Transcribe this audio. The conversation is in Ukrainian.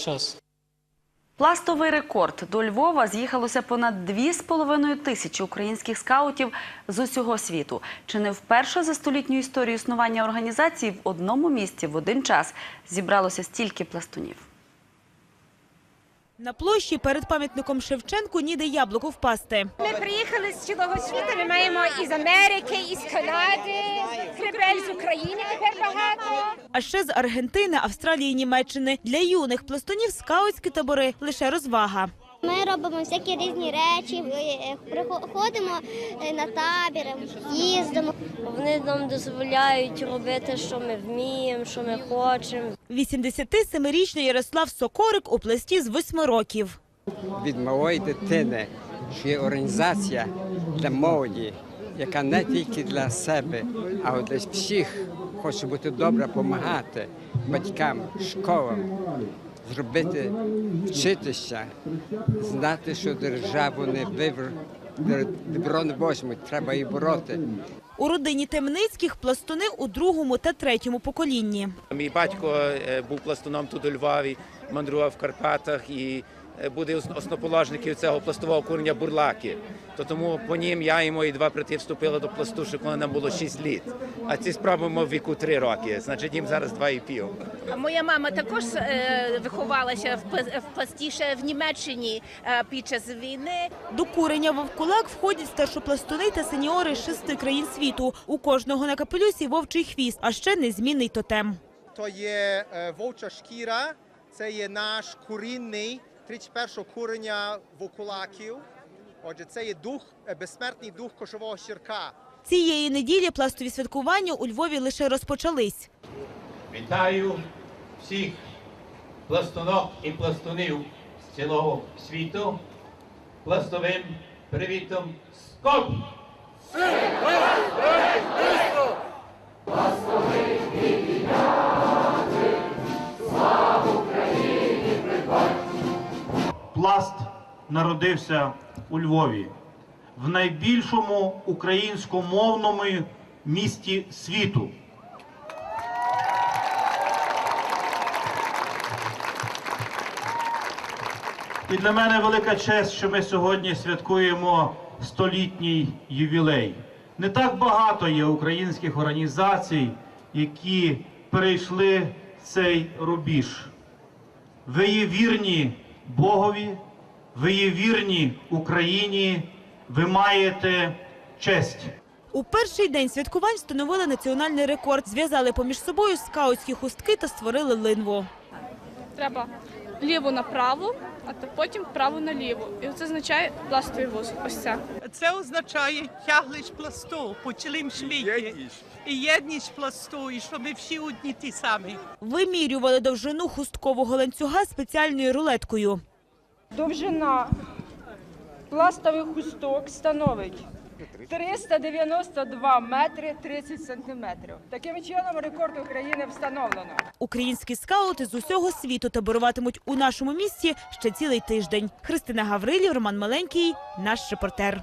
час. Пластовий рекорд до Львова з'їхалося понад 2,5 тисячі українських скаутів з усього світу. Чи не вперше за столітню історію існування організації в одному місці в один час зібралося стільки пластунів? На площі перед пам'ятником Шевченку ніде яблуко впасти. Ми приїхали з цілого світу. Ми маємо із Америки, із Канади, хребель з України тепер багато. А ще з Аргентини, Австралії, Німеччини. Для юних пластунів скаутські табори лише розвага. Ми робимо всякі різні речі, е, приходимо е, на табір, їздимо. Вони нам дозволяють робити, що ми вміємо, що ми хочемо. 87-річний Ярослав Сокорик у пласті з 8 років. від малої дитини, що є організація для молоді, яка не тільки для себе, а для всіх хоче бути добра, допомагати батькам, школам, зробити, вчитися, знати, що державу не вивр, добро не возьмуть, треба її бороти. У родині Темницьких пластуни у другому та третьому поколінні. Мій батько е, був пластуном тут у Львові, мандрував в Карпатах і буде ос- основоположників цього пластового курення бурлаки. То тому по ним я і мої два брати вступили до пласту, ще коли нам було 6 літ. А ці справи мав віку 3 роки, значить їм зараз 2,5. А Моя мама також е, виховалася в в пластіше в Німеччині е, під час війни. До курення вовкулак входять старшопластуни та сеньори з шести країн світу. У кожного на капелюсі вовчий хвіст, а ще незмінний тотем. То є е, вовча шкіра, це є наш курінний 31 курення вокулаків. Отже, це є дух, е, безсмертний дух кошового щирка. Цієї неділі пластові святкування у Львові лише розпочались. Вітаю всіх пластунок і пластунів з цілого світу пластовим привітом Скоп! Пласт народився у Львові, в найбільшому українськомовному місті світу. І для мене велика честь, що ми сьогодні святкуємо столітній ювілей. Не так багато є українських організацій, які перейшли цей рубіж. Ви є вірні Богові, ви є вірні Україні, ви маєте честь. У перший день святкувань встановили національний рекорд, зв'язали поміж собою скаутські хустки та створили линву. Треба ліву направо, а потім праву наліво. І це означає пластовий вуз. Ось це. Це означає тяглість пласту по цілім світі. І єдність пласту, і що ми всі одні ті самі. Вимірювали довжину хусткового ланцюга спеціальною рулеткою. Довжина пластових хусток становить 392 метри 30 сантиметрів. Таким чином рекорд України встановлено. Українські скаути з усього світу таборуватимуть у нашому місті ще цілий тиждень. Христина Гаврилів, Роман Маленький, наш репортер.